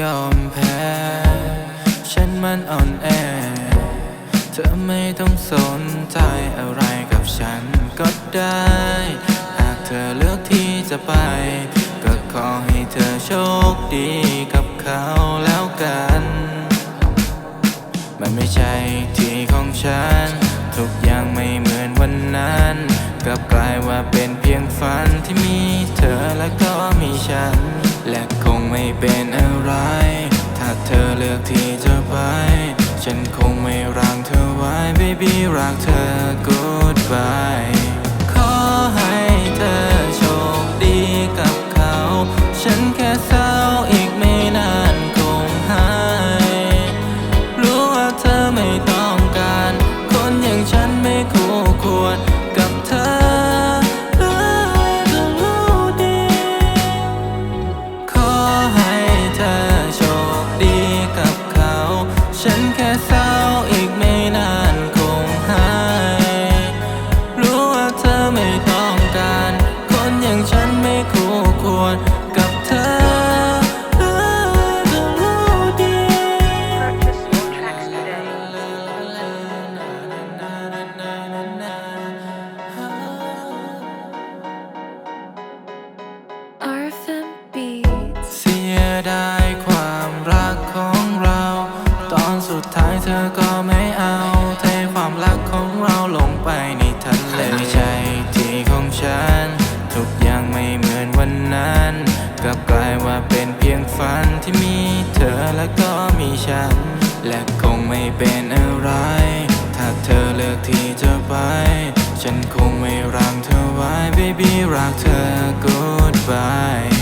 ยอมแพ้ ฉันมันอ่อนแอ เธอไม่ต้องสนใจอะไรกับฉันก็ได้ หากเธอเลือกที่จะไป ก็ขอให้เธอโชคดีกับเขาแล้วกัน มันไม่ใช่ที่ของฉัน ทุกอย่างไม่เหมือนวันนั้น กลับกลายว่าเป็นเพียงฝันที่มีเธอและก็มีฉัน และคงไม่เป็น baby รักเธอ goodbye เสียดายความรักของเรา ตอนสุดท้ายเธอก็ไม่เอาเทความรักของเราลงไปในทะเลไม่ใช่ที่ของฉัน ทุกอย่างไม่เหมือนวันนั้น กลับกลายว่าเป็นเพียงฝันที่มีเธอและก็มีฉัน และคงไม่เป็นอะไร ถ้าเธอเลือกที่จะไป ฉันคงไม่รังเธอไว้ baby รักเธอ goodbye